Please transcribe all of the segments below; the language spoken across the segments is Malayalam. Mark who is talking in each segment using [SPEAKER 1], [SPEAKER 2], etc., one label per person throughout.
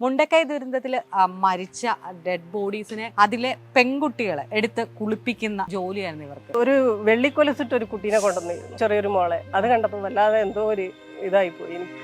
[SPEAKER 1] മുണ്ടക്കൈ ദുരന്തത്തിൽ മരിച്ച ഡെഡ് ബോഡീസിനെ അതിലെ പെൺകുട്ടികളെ എടുത്ത് കുളിപ്പിക്കുന്ന ജോലിയായിരുന്നു ഇവർക്ക്.
[SPEAKER 2] ഒരു വെള്ളിക്കൊലസിട്ട് ഒരു കുട്ടീനെ കൊണ്ടുവന്നിരുന്നു ചെറിയൊരു മോളെ. അത് കണ്ടപ്പോൾ വല്ലാതെ എന്തോ ഒരു ഇതായി പോയി എനിക്ക്.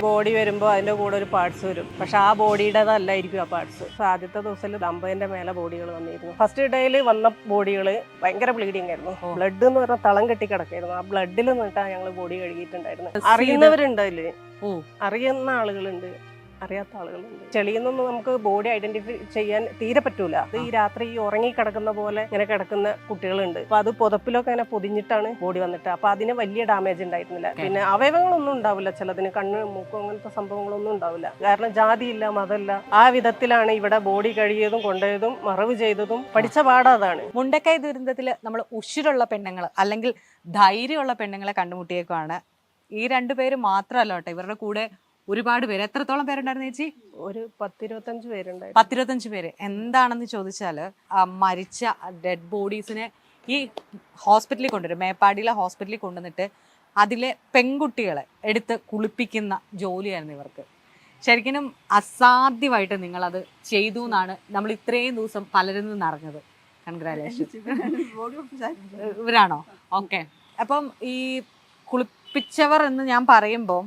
[SPEAKER 2] ബോഡി വരുമ്പോൾ അതിന്റെ കൂടെ ഒരു പാർട്സ് വരും. പക്ഷെ ആ ബോഡിയുടേതല്ലായിരിക്കും ആ പാർട്സ് ആദ്യത്തെ ദിവസത്തിൽ ദമ്പതിന്റെ മേലെ ബോഡികൾ വന്നിരുന്നു. ഫസ്റ്റ് ഡേയിൽ വന്ന ബോഡികൾ ഭയങ്കര ബ്ലീഡിങ് ആയിരുന്നു. ബ്ലഡ് എന്ന് പറഞ്ഞാൽ തളം കെട്ടി കിടക്കായിരുന്നു. ആ ബ്ലഡിൽ നിന്നിട്ടാണ് ഞങ്ങൾ ബോഡി കഴുകിയിട്ടുണ്ടായിരുന്നത്. അറിയുന്നവരുണ്ട് അതിൽ
[SPEAKER 1] ഓ.
[SPEAKER 2] അറിയുന്ന ആളുകളുണ്ട്. അറിയാത്ത ആളുകളുണ്ട്. ചെളിയിൽ നിന്നൊന്നും നമുക്ക് ബോഡി ഐഡന്റിഫൈ ചെയ്യാൻ തീരെ പറ്റൂല. അത് ഈ രാത്രി ഈ ഉറങ്ങി കിടക്കുന്ന പോലെ ഇങ്ങനെ കിടക്കുന്ന കുട്ടികളുണ്ട്. അപ്പൊ അത് പുതപ്പിലൊക്കെ ഇങ്ങനെ പൊതിഞ്ഞിട്ടാണ് ബോഡി വന്നിട്ട്. അപ്പൊ അതിന് വലിയ ഡാമേജ് ഉണ്ടായിരുന്നില്ല. പിന്നെ അവയവങ്ങളൊന്നും ഉണ്ടാവില്ല. ചിലതിന് കണ്ണ് മൂക്കും അങ്ങനത്തെ സംഭവങ്ങളൊന്നും ഉണ്ടാവില്ല. കാരണം ജാതിയില്ല മതമില്ല. ആ വിധത്തിലാണ് ഇവിടെ ബോഡി കഴുകിയതും കൊണ്ടതും മറവ് ചെയ്തതും പഠിച്ച പാടാതാണ്
[SPEAKER 1] മുണ്ടക്കൈ ദുരന്തത്തിൽ നമ്മൾ ഉഷിരുള്ള പെണ്ണുങ്ങൾ അല്ലെങ്കിൽ ധൈര്യമുള്ള പെണ്ണുങ്ങളെ കണ്ടുമുട്ടിയേക്കുവാണ്. ഈ രണ്ടു പേര് മാത്രമല്ല കേട്ടോ. ഇവരുടെ കൂടെ ഒരുപാട് പേര്. എത്രത്തോളം പേരുണ്ടായിരുന്നു ചേച്ചി?
[SPEAKER 2] ഒരു പത്തിരുപത്തഞ്ച് പേരുണ്ടായിരുന്നു.
[SPEAKER 1] പത്തിരുപത്തഞ്ച് പേര്. എന്താണെന്ന് ചോദിച്ചാൽ മരിച്ച ഡെഡ് ബോഡീസിനെ ഈ ഹോസ്പിറ്റലിൽ കൊണ്ടുവരും മേപ്പാടിയിലെ ഹോസ്പിറ്റലിൽ കൊണ്ടുവന്നിട്ട് അതിലെ പെൺകുട്ടികളെ എടുത്ത് കുളിപ്പിക്കുന്ന ജോലിയായിരുന്നു ഇവർക്ക്. ശരിക്കും അസാധ്യമായിട്ട് നിങ്ങളത് ചെയ്തു എന്നാണ് നമ്മൾ ഇത്രയും ദിവസം പലരിൽ നിന്ന് അറിഞ്ഞത്. കൺഗ്രാലേഷൻ ഇവരാണോ? ഓക്കെ അപ്പം ഈ കുളിപ്പിച്ചവർ എന്ന് ഞാൻ പറയുമ്പോൾ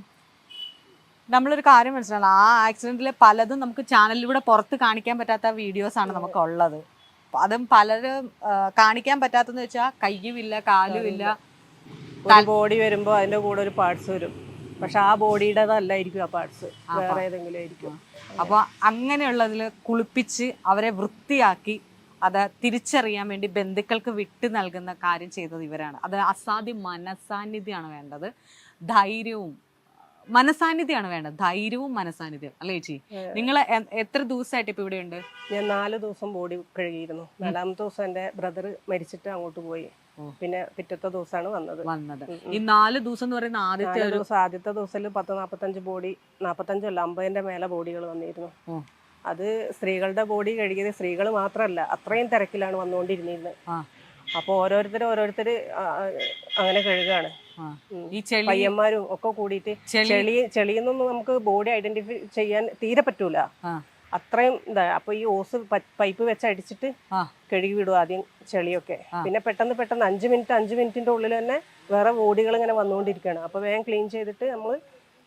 [SPEAKER 1] നമ്മളൊരു കാര്യം മനസ്സിലാണ് ആ ആക്സിഡന്റിലെ പലതും നമുക്ക് ചാനലിലൂടെ പുറത്ത് കാണിക്കാൻ പറ്റാത്ത വീഡിയോസ് ആണ് നമുക്ക് ഉള്ളത് അതും പലരും കാണിക്കാൻ പറ്റാത്തെന്ന് വെച്ചാൽ കയ്യുമില്ല കാലുമില്ല.
[SPEAKER 2] ബോഡി വരുമ്പോൾ അതിന്റെ കൂടെ ഒരു പാർട്സ് വരും. പക്ഷെ ആ ബോഡിയുടേതല്ലായിരിക്കും ആ പാർട്സ് വേറെ ഏതെങ്കിലും ആയിരിക്കും.
[SPEAKER 1] അപ്പോൾ അങ്ങനെയുള്ളതിൽ കുളിപ്പിച്ച് അവരെ വൃത്തിയാക്കി അത് തിരിച്ചറിയാൻ വേണ്ടി ബന്ധുക്കൾക്ക് വിട്ടു നൽകുന്ന കാര്യം ചെയ്തത് ഇവരാണ്. അത് അസാധ്യ മനസാന്നിധ്യമാണ് വേണ്ടത്. ധൈര്യവും മനസാന്നിധ്യമാണ് വേണ്ടത്. ധൈര്യവും മനസാന്നിധ്യം. അല്ലേ ചേച്ചി? നിങ്ങൾ എത്ര ദിവസമായിട്ട് ഇപ്പൊ ഇവിടെ ഉണ്ട്?
[SPEAKER 2] ഞാൻ നാല് ദിവസം ബോഡി കഴുകിയിരുന്നു. നാലാമത്തെ ദിവസം എന്റെ ബ്രദർ മരിച്ചിട്ട് അങ്ങോട്ട് പോയി. പിന്നെ പിറ്റത്തെ ദിവസമാണ് വന്നത്.
[SPEAKER 1] വന്നത്. ഈ നാല് ദിവസം എന്ന് പറയുന്ന ആദ്യത്തെ
[SPEAKER 2] ദിവസം ആദ്യത്തെ ദിവസത്തിൽ പത്ത് നാപ്പത്തഞ്ച് ബോഡി നാപ്പത്തഞ്ചല്ല അമ്പതിന്റെ മേലെ ബോഡികൾ വന്നിരുന്നു. അത് സ്ത്രീകളുടെ ബോഡി കഴുകിയത് സ്ത്രീകൾ മാത്രമല്ല അത്രയും തിരക്കിലാണ് വന്നുകൊണ്ടിരുന്നിരുന്നത്.
[SPEAKER 1] അപ്പൊ
[SPEAKER 2] അപ്പോൾ ഓരോരുത്തർ ഓരോരുത്തർ അങ്ങനെ. ഉം.
[SPEAKER 1] ഈ
[SPEAKER 2] പയ്യന്മാരും ഒക്കെ കൂടിയിട്ട്
[SPEAKER 1] ചെളി
[SPEAKER 2] ചെളിയെന്നൊന്നും നമുക്ക് ബോഡി ഐഡന്റിഫൈ ചെയ്യാൻ തീരെ പറ്റൂല. അത്രയും ഇതാ. അപ്പൊ ഈ ഓസ് പൈപ്പ് വെച്ച് അടിച്ചിട്ട്. കഴുകി വിടും ആദ്യം ചെളിയൊക്കെ. പിന്നെ പെട്ടെന്ന് പെട്ടെന്ന് അഞ്ച് മിനിറ്റ് അഞ്ച് മിനിറ്റിന്റെ ഉള്ളിൽ തന്നെ വേറെ ബോഡികൾ ഇങ്ങനെ വന്നുകൊണ്ടിരിക്കുകയാണ്. അപ്പൊ വേഗം ക്ലീൻ ചെയ്തിട്ട് നമ്മൾ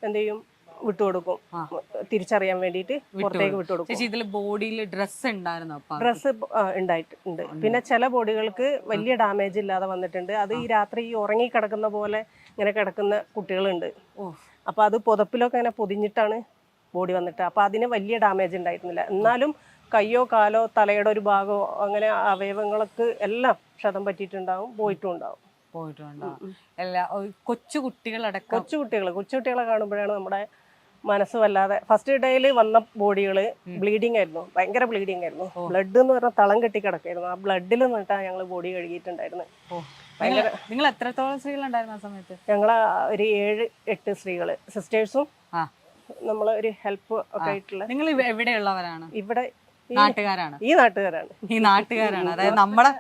[SPEAKER 2] എന്ത് ചെയ്യും? വിട്ടുകൊടുക്കും.
[SPEAKER 1] കൊടുക്കും
[SPEAKER 2] തിരിച്ചറിയാൻ വേണ്ടിയിട്ട് പുറത്തേക്ക് വിട്ടുകൊടുക്കും.
[SPEAKER 1] ചേച്ചി ഇതിൽ ബോഡിയിൽ ഡ്രസ്സ് ഉണ്ടായിരുന്നു
[SPEAKER 2] ഡ്രസ്സ് ഉണ്ടായിട്ടുണ്ട് പിന്നെ ചില ബോഡികൾക്ക് വലിയ ഡാമേജ് ഇല്ലാതെ വന്നിട്ടുണ്ട്. അത് ഈ രാത്രി ഈ ഉറങ്ങി കിടക്കുന്ന പോലെ ഇങ്ങനെ കിടക്കുന്ന കുട്ടികളുണ്ട്. അപ്പൊ അത് പുതപ്പിലൊക്കെ ഇങ്ങനെ പൊതിഞ്ഞിട്ടാണ് ബോഡി വന്നിട്ട്. അപ്പൊ അതിന് വലിയ ഡാമേജ് ഉണ്ടായിരുന്നില്ല എന്നാലും കയ്യോ കാലോ തലയുടെ ഒരു ഭാഗമോ അങ്ങനെ അവയവങ്ങൾക്ക് എല്ലാം ക്ഷതം പറ്റിയിട്ടുണ്ടാവും പോയിട്ടും ഉണ്ടാവും.
[SPEAKER 1] പോയിട്ടുണ്ടാവും എല്ലാ കൊച്ചു കുട്ടികളടക്കം.
[SPEAKER 2] കൊച്ചു കുട്ടികൾ കൊച്ചു കുട്ടികളെ കാണുമ്പോഴാണ് നമ്മുടെ മനസ്സ് വല്ലാതെ ഫസ്റ്റ് ഡേയിൽ വന്ന ബോഡികൾ ബ്ലീഡിങ് ആയിരുന്നു. ഭയങ്കര ബ്ലീഡിങ് ആയിരുന്നു. ബ്ലഡ് എന്ന് പറഞ്ഞാൽ തളം കെട്ടി കിടക്കായിരുന്നു ആ ബ്ലഡിൽ നിന്നിട്ടാണ് ഞങ്ങൾ ബോഡി കഴുകിയിട്ടുണ്ടായിരുന്നത് ഭയങ്കര
[SPEAKER 1] നിങ്ങൾ എത്രത്തോളം സ്ത്രീകളുണ്ടായിരുന്നു ആ സമയത്ത്?
[SPEAKER 2] ഞങ്ങൾ ഒരു ഏഴ് എട്ട് സ്ത്രീകൾ സിസ്റ്റേഴ്സും. നമ്മൾ ഒരു ഹെൽപ്പ് ഒക്കെ ആയിട്ടുള്ള
[SPEAKER 1] നിങ്ങൾ എവിടെയുള്ളവരാണ്?
[SPEAKER 2] ഇവിടെ
[SPEAKER 1] നാട്ടുകാരാണ്.
[SPEAKER 2] ഈ നാട്ടുകാരാണ്.
[SPEAKER 1] ഈ നാട്ടുകാരാണ്. അതായത് നമ്മുടെ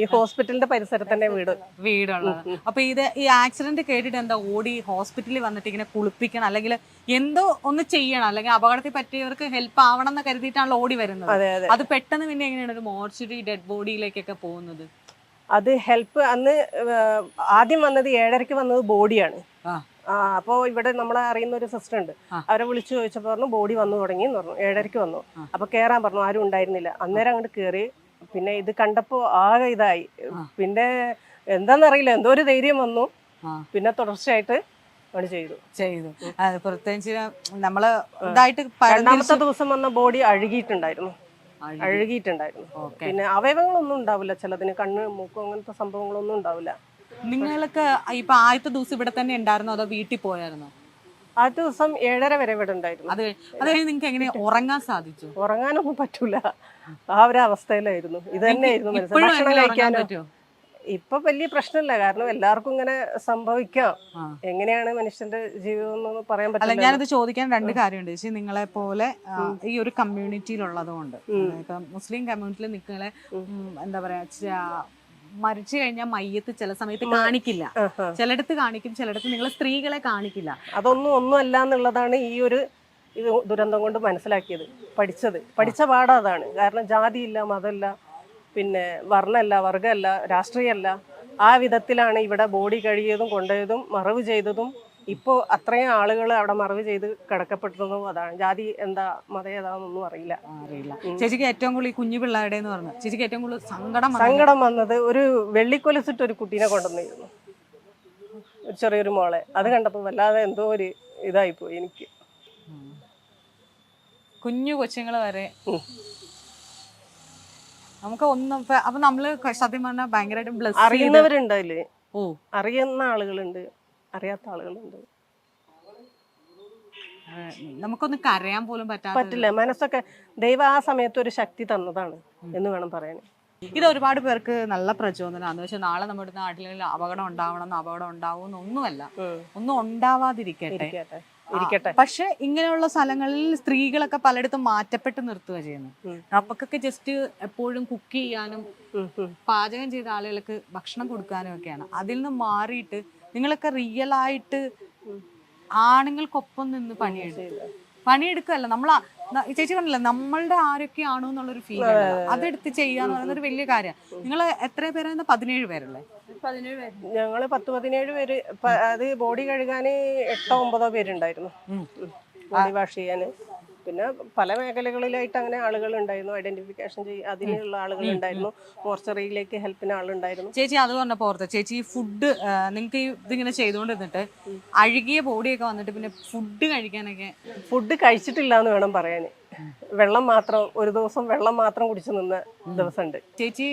[SPEAKER 2] ഈ ഹോസ്പിറ്റലിന്റെ പരിസരത്ത് തന്നെ വീട്.
[SPEAKER 1] വീടുള്ളത്. അപ്പൊ ഇത് ഈ ആക്സിഡന്റ് കേട്ടിട്ട് എന്താ ഓടി ഹോസ്പിറ്റലിൽ വന്നിട്ട് ഇങ്ങനെ കുളിപ്പിക്കണം? അല്ലെങ്കിൽ എന്തോ ഒന്ന് ചെയ്യണം. അല്ലെങ്കിൽ അപകടത്തിൽ പറ്റിയവർക്ക് ഹെൽപ്പ് ആവണം എന്ന് കരുതിയിട്ടാണല്ലോ ഓടി വരുന്നത്.
[SPEAKER 2] അതെ അതെ.
[SPEAKER 1] അത് പെട്ടെന്ന് പിന്നെ എങ്ങനെയാണ് ഒരു മോർച്ചറി ഡെഡ് ബോഡിയിലേക്കൊക്കെ പോകുന്നത്?
[SPEAKER 2] അത് ഹെൽപ്പ് അന്ന് ആദ്യം വന്നത് ഏഴരയ്ക്ക് വന്നത് ബോഡിയാണ്.
[SPEAKER 1] ആ.
[SPEAKER 2] അപ്പോൾ ഇവിടെ നമ്മളെ അറിയുന്ന ഒരു സിസ്റ്റർ ഉണ്ട്. അവരെ വിളിച്ചു ചോദിച്ചപ്പോൾ പറഞ്ഞു ബോഡി വന്നു തുടങ്ങി എന്ന് പറഞ്ഞു. ഏഴരയ്ക്ക് വന്നു.
[SPEAKER 1] അപ്പോൾ
[SPEAKER 2] അപ്പൊ കേറാൻ പറഞ്ഞു. ആരും ഉണ്ടായിരുന്നില്ല. അന്നേരം അങ്ങോട്ട് കയറി പിന്നെ ഇത് കണ്ടപ്പോൾ ആകെ ഇതായി. പിന്നെ എന്താണെന്നറിയില്ല എന്തോ ഒരു ധൈര്യം വന്നു. പിന്നെ തുടർച്ചയായിട്ട് ചെയ്തു.
[SPEAKER 1] ചെയ്തു. പ്രത്യേകിച്ച് നമ്മൾ ഇതായിട്ട്
[SPEAKER 2] രണ്ടാമത്തെ ദിവസം വന്ന ബോഡി അഴുകിയിട്ടുണ്ടായിരുന്നു.
[SPEAKER 1] അഴുകി.
[SPEAKER 2] അഴുകിയിട്ടുണ്ടായിരുന്നു. പിന്നെ അവയവങ്ങളൊന്നും ഉണ്ടാവില്ല ചിലതിന് കണ്ണ് മൂക്കും അങ്ങനത്തെ സംഭവങ്ങളൊന്നും ഉണ്ടാവില്ല.
[SPEAKER 1] നിങ്ങൾക്ക് ഇപ്പൊ ആദ്യത്തെ ദിവസം ഇവിടെ തന്നെ ഉണ്ടായിരുന്നോ? അതോ വീട്ടിൽ പോയായിരുന്നോ?
[SPEAKER 2] ആ ദിവസം ഏഴര വരെ ഇവിടെ ഉണ്ടായിരുന്നു.
[SPEAKER 1] അത് അത് കഴിഞ്ഞ് നിങ്ങൾക്ക് എങ്ങനെ ഉറങ്ങാൻ സാധിച്ചു?
[SPEAKER 2] ഉറങ്ങാനൊന്നും പറ്റൂല. ആ ഒരു അവസ്ഥയിലായിരുന്നു. ഇത് തന്നെയായിരുന്നു മനസ്സിൽ
[SPEAKER 1] ഇപ്പോഴും
[SPEAKER 2] ഭക്ഷണം
[SPEAKER 1] എങ്ങനെ ഉറങ്ങാൻ
[SPEAKER 2] കഴിക്കാനോ?
[SPEAKER 1] പറ്റുമോ?
[SPEAKER 2] ഇപ്പൊ വലിയ പ്രശ്നമില്ല. കാരണം എല്ലാവർക്കും ഇങ്ങനെ സംഭവിക്കാം.
[SPEAKER 1] ആ.
[SPEAKER 2] എങ്ങനെയാണ് മനുഷ്യന്റെ ജീവിതം എന്ന് പറയാൻ
[SPEAKER 1] അല്ല
[SPEAKER 2] പറ്റില്ല
[SPEAKER 1] ഞാനത് ചോദിക്കാൻ രണ്ട് കാര്യമുണ്ട്. ചേച്ചി നിങ്ങളെ പോലെ ആ, ഈ ഒരു കമ്മ്യൂണിറ്റിയിലുള്ളത്
[SPEAKER 2] കൊണ്ട്.
[SPEAKER 1] ഇപ്പം മുസ്ലിം കമ്മ്യൂണിറ്റിയിൽ നിങ്ങളെ ഉം, എന്താ പറയാ ച- മരിച്ചു കഴിഞ്ഞാൽ മയ്യത്ത് ചില സമയത്ത് കാണിക്കില്ല.
[SPEAKER 2] ചിലടത്ത്
[SPEAKER 1] ചിലയിടത്ത് കാണിക്കും ചിലടത്ത് നിങ്ങൾ സ്ത്രീകളെ കാണിക്കില്ല.
[SPEAKER 2] അതൊന്നും ഒന്നും അല്ല എന്നുള്ളതാണ് ഈ ഒരു ഇത് ദുരന്തം കൊണ്ട് മനസ്സിലാക്കിയത് പഠിച്ചത്. പഠിച്ച പാഠം അതാണ്. കാരണം ജാതിയില്ല മതമല്ല പിന്നെ വർണമല്ല വർഗമല്ല രാഷ്ട്രീയമല്ല. ആ വിധത്തിലാണ് ഇവിടെ ബോഡി കഴിയതും കൊണ്ടുപോയതും മറവ് ചെയ്തതും ഇപ്പോൾ അത്രയും ആളുകൾ അവിടെ മറവ് ചെയ്ത് കിടക്കപ്പെട്ടതും അതാണ്. ജാതി എന്താ മത ഏതാണെന്നൊന്നും അറിയില്ല.
[SPEAKER 1] അറിയില്ല ചേച്ചിക്ക് ഏറ്റവും കൂടുതൽ ഈ കുഞ്ഞു പിള്ളേരുടെ എന്ന് പറഞ്ഞു ചേച്ചിക്ക് ഏറ്റവും കൂടുതൽ സങ്കടം വന്നത്?
[SPEAKER 2] സങ്കടം വന്നത് ഒരു വെള്ളിക്കൊലസിട്ട് ഒരു കുട്ടീനെ കൊണ്ടുവന്നിരുന്നു. ഒരു ചെറിയൊരു മോളെ. അത് കണ്ടപ്പോൾ വല്ലാതെ എന്തോ ഒരു ഇതായിപ്പോയി എനിക്ക്.
[SPEAKER 1] കുഞ്ഞു കൊച്ചുങ്ങൾ വരെ. നമുക്ക് ഒന്നും അപ്പൊ നമ്മൾ സത്യം പറഞ്ഞാൽ ഭയങ്കരമായിട്ട്
[SPEAKER 2] അറിയുന്നവരുണ്ടല്ലേ
[SPEAKER 1] ഓ.
[SPEAKER 2] അറിയുന്ന ആളുകളുണ്ട്. അറിയാത്ത ആളുകളുണ്ട്.
[SPEAKER 1] നമുക്കൊന്ന് കരയാൻ പോലും പറ്റാത്ത
[SPEAKER 2] പറ്റില്ല. മനസ്സൊക്കെ ദൈവം ആ സമയത്ത് ഒരു ശക്തി തന്നതാണ് എന്ന് വേണം പറയാൻ.
[SPEAKER 1] ഇത് ഒരുപാട് പേർക്ക് നല്ല പ്രചോദനമാണ്. പക്ഷെ നാളെ നമ്മുടെ നാട്ടിൽ അപകടം ഉണ്ടാവണം അപകടം ഉണ്ടാവും ഒന്നുമല്ല. ഒന്നും ഉണ്ടാവാതിരിക്കട്ടെ.
[SPEAKER 2] ഇരിക്കട്ടെ.
[SPEAKER 1] പക്ഷെ ഇങ്ങനെയുള്ള സ്ഥലങ്ങളിൽ സ്ത്രീകളൊക്കെ പലയിടത്തും മാറ്റപ്പെട്ട് നിർത്തുക ചെയ്യുന്നു. നമുക്കൊക്കെ ജസ്റ്റ് എപ്പോഴും കുക്ക് ചെയ്യാനും. പാചകം ചെയ്ത ആളുകൾക്ക് ഭക്ഷണം കൊടുക്കാനും ഒക്കെയാണ്. അതിൽ നിന്ന് മാറിയിട്ട് നിങ്ങളൊക്കെ റിയൽ ആയിട്ട് ആണുങ്ങൾക്കൊപ്പം നിന്ന് പണിയെടുക്കുക പണിയെടുക്കല്ല. നമ്മൾ ചേച്ചി പറഞ്ഞില്ല നമ്മളുടെ ആരൊക്കെയാണോ എന്നുള്ളൊരു ഫീൽ അതെടുത്ത് ചെയ്യാന്ന് പറയുന്നത് ഒരു വലിയ കാര്യമാണ് നിങ്ങൾ എത്ര പേരാണ് പതിനേഴ് പേരല്ലേ?
[SPEAKER 2] ഞങ്ങൾ പത്ത് പതിനേഴ് പേര്. അത് ബോഡി കഴുകാൻ എട്ടോ ഒമ്പതോ പേരുണ്ടായിരുന്നു. ബോഡി വാഷ് ചെയ്യാന്. പിന്നെ പല മേഖലകളിലായിട്ട് അങ്ങനെ ആളുകൾ ഉണ്ടായിരുന്നു ഐഡന്റിഫിക്കേഷൻ ചെയ്യ അതിനുള്ള ആളുകൾ ഉണ്ടായിരുന്നു. മോർച്ചറിയിലേക്ക് ഹെൽപ്പിന് ആളുണ്ടായിരുന്നു.
[SPEAKER 1] ചേച്ചി അത് പറഞ്ഞപ്പോ ഓർത്ത ചേച്ചി ഈ ഫുഡ് നിങ്ങൾക്ക് ഇതിങ്ങനെ ചെയ്തുകൊണ്ടിരുന്നിട്ട് അഴുകിയ ബോഡിയൊക്കെ വന്നിട്ട് പിന്നെ ഫുഡ് കഴിക്കാനൊക്കെ
[SPEAKER 2] ഫുഡ് കഴിച്ചിട്ടില്ല എന്ന് വേണം പറയാൻ വെള്ളം മാത്രം ഒരു ദിവസം വെള്ളം മാത്രം കുടിച്ചു നിന്ന ദിവസമുണ്ട്
[SPEAKER 1] ചേച്ചി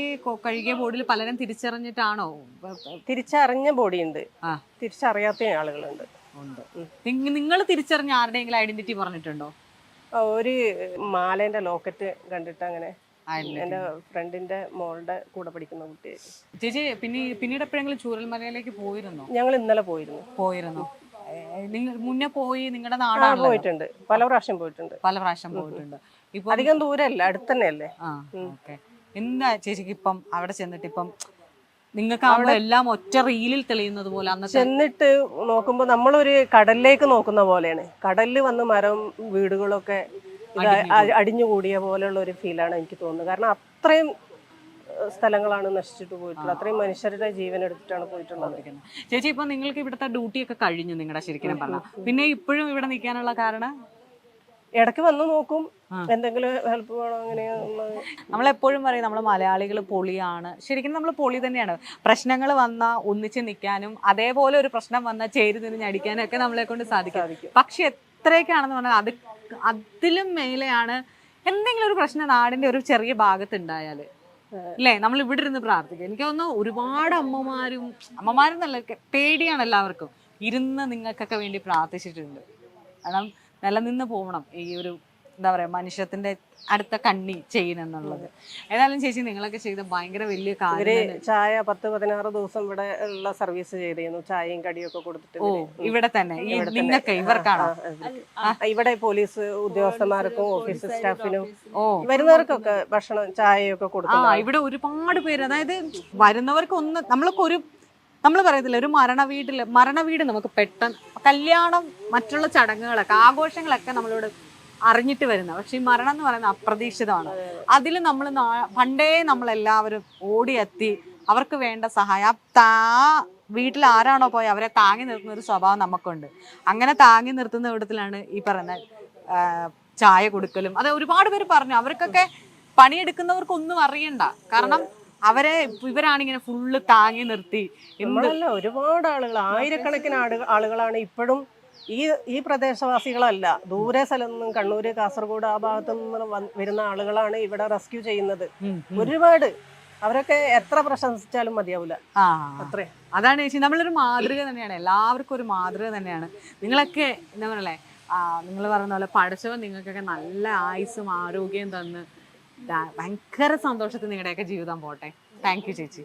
[SPEAKER 1] കഴുകിയ ബോഡിയിൽ പലരും തിരിച്ചറിഞ്ഞിട്ടാണോ?
[SPEAKER 2] തിരിച്ചറിഞ്ഞ ബോഡി ഉണ്ട് തിരിച്ചറിയാത്ത ആളുകളുണ്ട്.
[SPEAKER 1] നിങ്ങൾ തിരിച്ചറിഞ്ഞ ആരുടെയെങ്കിലും ഐഡന്റിറ്റി പറഞ്ഞിട്ടുണ്ടോ?
[SPEAKER 2] ഒരു മാലേന്റെ ലോക്കറ്റ് കണ്ടിട്ട് അങ്ങനെ എന്റെ ഫ്രണ്ടിന്റെ മോളുടെ കൂടെ പഠിക്കുന്ന കുട്ടിയെ
[SPEAKER 1] ചേച്ചി പിന്നെ പിന്നീട് എപ്പോഴെങ്കിലും ചൂരൽമലയിലേക്ക് പോയിരുന്നോ?
[SPEAKER 2] ഞങ്ങൾ ഇന്നലെ പോയിരുന്നു.
[SPEAKER 1] പോയിരുന്നു? നിങ്ങൾ മുന്നേ പോയി നിങ്ങളുടെ നാടാണ്
[SPEAKER 2] പോയിട്ടുണ്ട്. പല പ്രാവശ്യം പോയിട്ടുണ്ട്.
[SPEAKER 1] പല പ്രാവശ്യം പോയിട്ടുണ്ട്. ഇപ്പൊ
[SPEAKER 2] അധികം ദൂരല്ല അടുത്തന്നെ അല്ലേ
[SPEAKER 1] ആ ഓക്കെ. എന്താ ചേച്ചിക്ക് ഇപ്പം അവിടെ ചെന്നിട്ട് ഇപ്പം നിങ്ങൾക്ക് അവിടെ എല്ലാം ഒറ്റ റീലിൽ തെളിയുന്നത് പോലെ
[SPEAKER 2] ചെന്നിട്ട് നോക്കുമ്പോൾ നമ്മളൊരു കടലിലേക്ക് നോക്കുന്ന പോലെയാണ്. കടലിൽ വന്ന് മരം വീടുകളൊക്കെ അടിഞ്ഞുകൂടിയ പോലെയുള്ള ഒരു ഫീലാണ് എനിക്ക് തോന്നുന്നത്. കാരണം അത്രയും സ്ഥലങ്ങളാണ് നശിച്ചിട്ട് പോയിട്ടുള്ളത്. അത്രയും മനുഷ്യരുടെ ജീവൻ എടുത്തിട്ടാണ് പോയിട്ടുള്ളത്.
[SPEAKER 1] ചേച്ചി ഇപ്പൊ നിങ്ങൾക്ക് ഇവിടുത്തെ ഡ്യൂട്ടി ഒക്കെ കഴിഞ്ഞു നിങ്ങളുടെ ശരിക്കും പറഞ്ഞ. പിന്നെ ഇപ്പോഴും ഇവിടെ നിൽക്കാനുള്ള കാരണം?
[SPEAKER 2] ഇടയ്ക്ക് വന്ന് നോക്കും എന്തെങ്കിലും ഹെൽപ്പ് വേണോ നമ്മൾ
[SPEAKER 1] നമ്മളെപ്പോഴും പറയും നമ്മൾ മലയാളികൾ പൊളിയാണ്. ശരിക്കും നമ്മൾ പൊളി തന്നെയാണ്. പ്രശ്നങ്ങൾ വന്നാൽ ഒന്നിച്ച് നിൽക്കാനും അതേപോലെ ഒരു പ്രശ്നം വന്നാൽ ചേരി നിന്ന് ഒക്കെ നമ്മളെ കൊണ്ട് സാധിക്കും.
[SPEAKER 2] സാധിക്കും.
[SPEAKER 1] പക്ഷെ എത്രയൊക്കെയാണെന്ന് പറഞ്ഞാൽ അത് അതിലും മേലെയാണ് എന്തെങ്കിലും ഒരു പ്രശ്നം നാടിന്റെ ഒരു ചെറിയ ഭാഗത്ത് ഉണ്ടായാൽ അല്ലേ? നമ്മൾ ഇവിടെ ഇരുന്ന് പ്രാർത്ഥിക്കും. എനിക്ക് തോന്നുന്നു ഒരുപാട് അമ്മമാരും അമ്മമാരും നല്ല പേടിയാണ് എല്ലാവർക്കും. ഇരുന്ന് നിങ്ങൾക്കൊക്കെ വേണ്ടി പ്രാർത്ഥിച്ചിട്ടുണ്ട്. കാരണം നിലനിന്ന് പോകണം ഈ ഒരു എന്താ പറയാ മനുഷ്യത്തിന്റെ അടുത്ത കണ്ണി ചെയിൻ എന്നുള്ളത്. ഏതായാലും ചേച്ചി നിങ്ങളൊക്കെ ചെയ്ത ഭയങ്കര വലിയ കാര്യം.
[SPEAKER 2] ചായ പത്ത് പതിനാറ് ദിവസം ഇവിടെ ഉള്ള സർവീസ് ചെയ്തിരുന്നു. ചായയും കടിയും ഒക്കെ കൊടുത്തിട്ട്
[SPEAKER 1] ഓ ഇവിടെ തന്നെ. നിങ്ങൾക്ക് ഇവർക്കാണോ?
[SPEAKER 2] ഇവിടെ പോലീസ് ഉദ്യോഗസ്ഥന്മാർക്കും ഓഫീസ് സ്റ്റാഫിനും
[SPEAKER 1] ഓ.
[SPEAKER 2] വരുന്നവർക്കൊക്കെ ഭക്ഷണം ചായയൊക്കെ
[SPEAKER 1] ആ
[SPEAKER 2] കൊടുക്കും
[SPEAKER 1] ഇവിടെ ഒരുപാട് പേര് അതായത് വരുന്നവർക്ക് ഒന്ന് നമ്മളൊക്കെ ഒരു നമ്മൾ പറയത്തില്ല ഒരു മരണ വീട്ടിൽ മരണ വീട് നമുക്ക് പെട്ടെന്ന് കല്യാണം മറ്റുള്ള ചടങ്ങുകളൊക്കെ ആഘോഷങ്ങളൊക്കെ നമ്മളോട് അറിഞ്ഞിട്ട് വരുന്ന പക്ഷെ ഈ മരണം എന്ന് പറയുന്നത് അപ്രതീക്ഷിതമാണ്. അതിൽ നമ്മൾ പണ്ടേ നമ്മളെല്ലാവരും ഓടിയെത്തി അവർക്ക് വേണ്ട സഹായം. താ വീട്ടിൽ ആരാണോ പോയി അവരെ താങ്ങി നിർത്തുന്ന ഒരു സ്വഭാവം നമുക്കുണ്ട്. അങ്ങനെ താങ്ങി നിർത്തുന്ന വിധത്തിലാണ് ഈ പറയുന്ന ചായ കൊടുക്കലും. അത് ഒരുപാട് പേര് പറഞ്ഞു അവർക്കൊക്കെ പണിയെടുക്കുന്നവർക്കൊന്നും അറിയണ്ട. കാരണം അവരെ ഇവരാണിങ്ങനെ ഫുള്ള് താങ്ങി നിർത്തി.
[SPEAKER 2] നമ്മളല്ല ഒരുപാട് ആളുകൾ ആയിരക്കണക്കിന് ആളുകളാണ് ഇപ്പോഴും ഈ ഈ പ്രദേശവാസികളല്ല. ദൂരെ സ്ഥലത്തു നിന്നും കണ്ണൂര് കാസർഗോഡ് ആ ഭാഗത്തു നിന്നും വരുന്ന ആളുകളാണ് ഇവിടെ റെസ്ക്യൂ ചെയ്യുന്നത്. ഒരുപാട്. അവരൊക്കെ എത്ര പ്രശംസിച്ചാലും മതിയാവില്ല അത്രേ.
[SPEAKER 1] അതാണ് ചേച്ചി. നമ്മളൊരു മാതൃക തന്നെയാണ്. എല്ലാവർക്കും ഒരു മാതൃക തന്നെയാണ്. നിങ്ങളൊക്കെ എന്താ പറയല്ലേ നിങ്ങൾ പറഞ്ഞ പോലെ പഠിച്ചവൻ നിങ്ങൾക്കൊക്കെ നല്ല ആയുസും ആരോഗ്യം തന്ന് ഭയങ്കര സന്തോഷത്തിൽ നിങ്ങളുടെയൊക്കെ ജീവിതം പോട്ടെ. താങ്ക് യു ചേച്ചി.